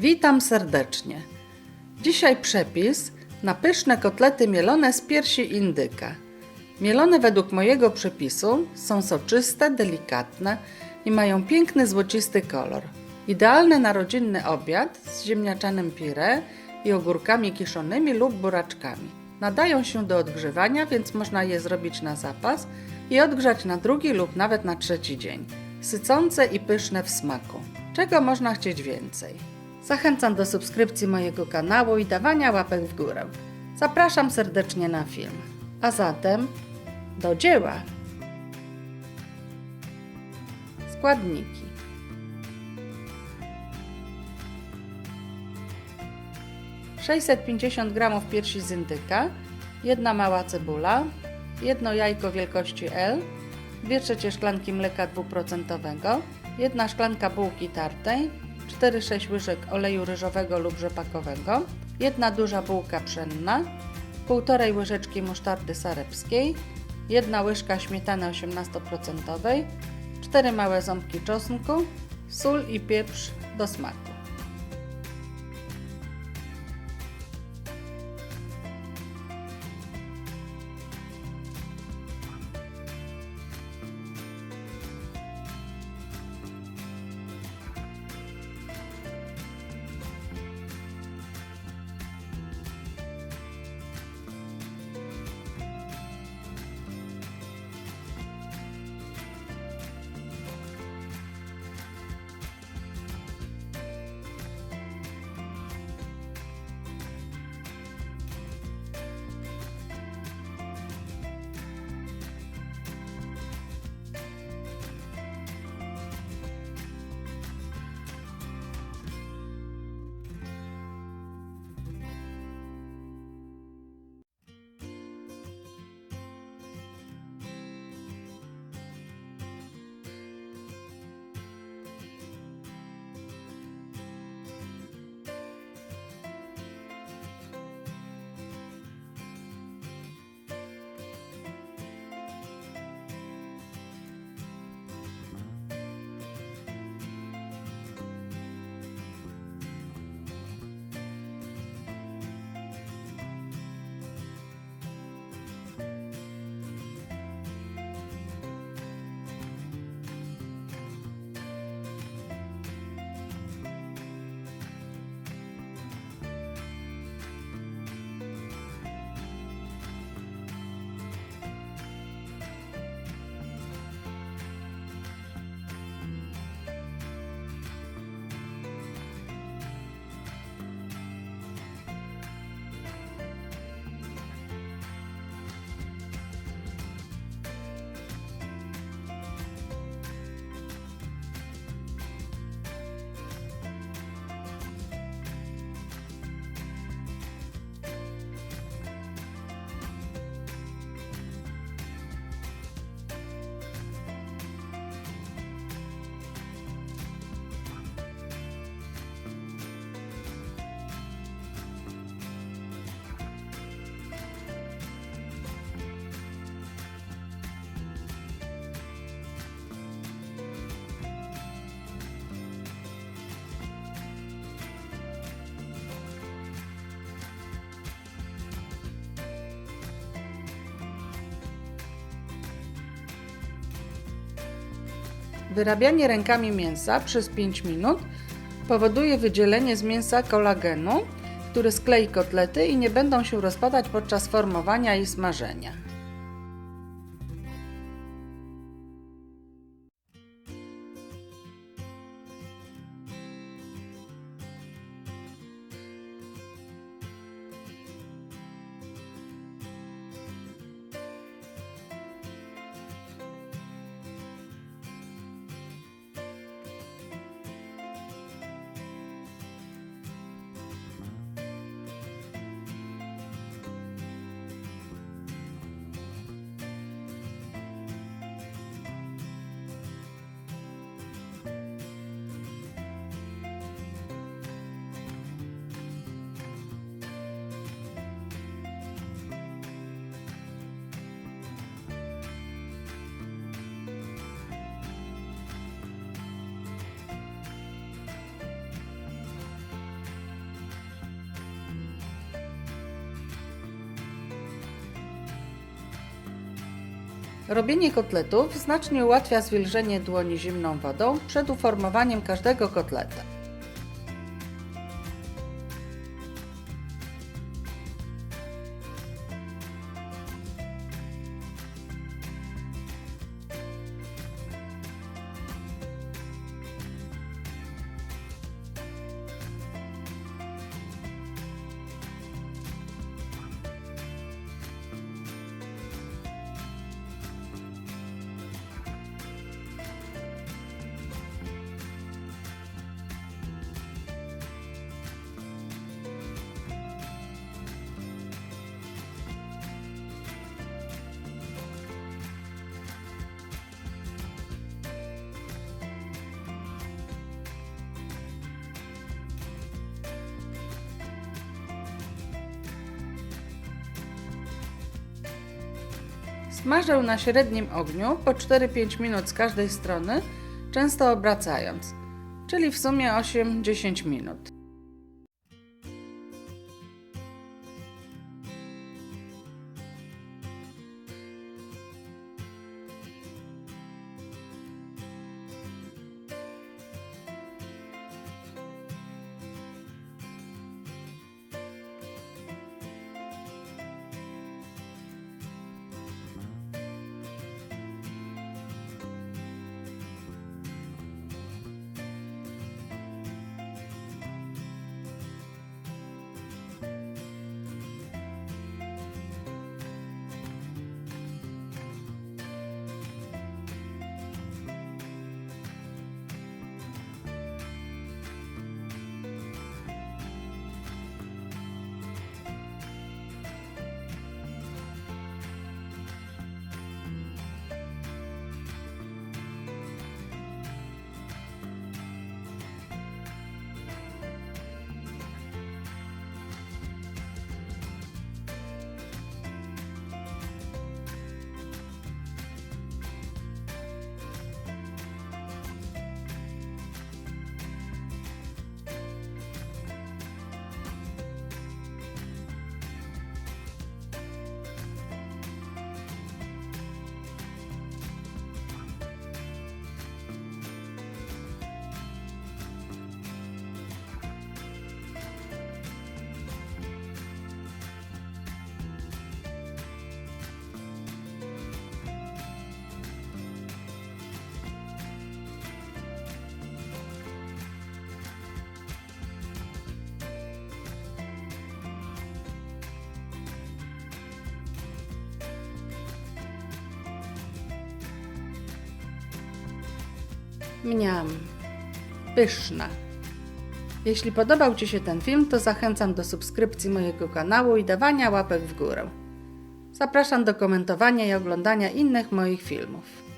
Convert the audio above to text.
Witam serdecznie. Dzisiaj przepis na pyszne kotlety mielone z piersi indyka. Mielone według mojego przepisu są soczyste, delikatne i mają piękny złocisty kolor. Idealne na rodzinny obiad z ziemniaczanym pire i ogórkami kiszonymi lub buraczkami. Nadają się do odgrzewania, więc można je zrobić na zapas i odgrzać na drugi lub nawet na trzeci dzień. Sycące i pyszne w smaku. Czego można chcieć więcej? Zachęcam do subskrypcji mojego kanału i dawania łapek w górę. Zapraszam serdecznie na film. A zatem do dzieła! Składniki. Sześćset pięćdziesiąt gramów piersi z indyka, jedna mała cebula, jedno jajko wielkości L, dwie trzecie szklanki mleka dwuprocentowego, jedna szklanka bułki tartej, 4-6 łyżek oleju ryżowego lub rzepakowego, jedna duża bułka pszenna, 1,5 łyżeczki musztardy sarepskiej, jedna łyżka śmietany 18%, 4 małe ząbki czosnku, sól i pieprz do smaku. Wyrabianie rękami mięsa przez 5 minut powoduje wydzielenie z mięsa kolagenu, który sklei kotlety i nie będą się rozpadać podczas formowania i smażenia. Robienie kotletów znacznie ułatwia zwilżenie dłoni zimną wodą przed uformowaniem każdego kotleta. Smażę na średnim ogniu po 4-5 minut z każdej strony, często obracając, czyli w sumie 8-10 minut. Mniam. Pyszna. Jeśli podobał Ci się ten film, to zachęcam do subskrypcji mojego kanału i dawania łapek w górę. Zapraszam do komentowania i oglądania innych moich filmów.